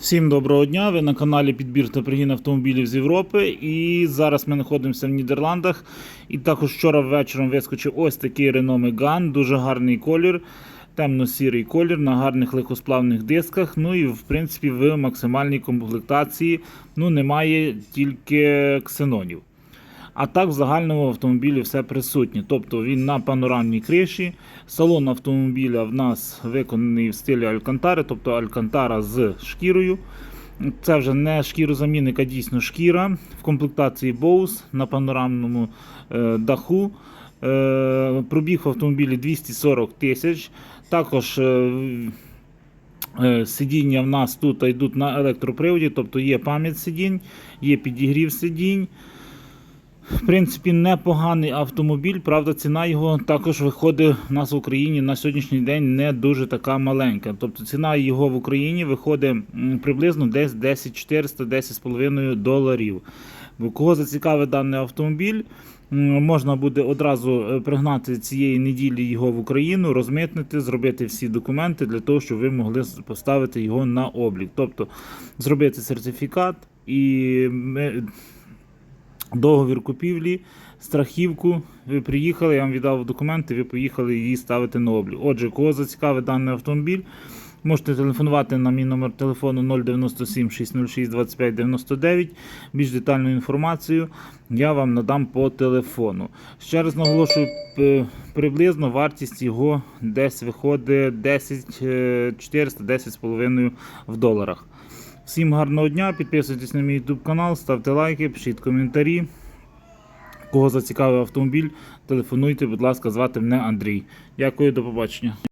Всім доброго дня! Ви на каналі Підбір та пригін автомобілів з Європи. І зараз ми знаходимося в Нідерландах. І також вчора вечором вискочив ось такий Renault Megane, дуже гарний колір, темно-сірий колір на гарних легкосплавних дисках. Ну і в принципі в максимальній комплектації ну, немає тільки ксенонів. А так в загальному автомобілі все присутнє. Тобто він на панорамній криші. Салон автомобіля в нас виконаний в стилі Алькантари, тобто Алькантара з шкірою. Це вже не шкірозамінник, а дійсно шкіра. В комплектації Bose на панорамному е, даху. Е, пробіг в автомобілі 240 тисяч. Також е, Е, Сидіння в нас тут йдуть на електроприводі, тобто є пам'ять сидінь, є підігрів сидінь. В принципі, непоганий автомобіль, правда, ціна його також виходить в нас в Україні на сьогоднішній день не дуже така маленька. Тобто ціна його в Україні виходить приблизно десь 10 400 10,5 доларів. Кого зацікавить даний автомобіль, можна буде одразу е, пригнати цієї неділі його в Україну, розмитнити, зробити всі документи для того, щоб ви могли поставити його на облік. Тобто зробити сертифікат і ми, договір купівлі, страхівку. Ви приїхали, я вам віддав документи, ви поїхали її ставити на облік. Отже, кого зацікавить даний автомобіль, можете телефонувати на мій номер телефону 097 606 25 99. Більш детальну інформацію я вам надам по телефону. Ще раз наголошую, приблизно вартість його десь виходить 10 е, 400 10,5 в доларах. Всім гарного дня, підписуйтесь на мій YouTube канал, ставте лайки, пишіть коментарі. Кого зацікавив автомобіль, телефонуйте, будь ласка, звати мене Андрій. Дякую, до побачення.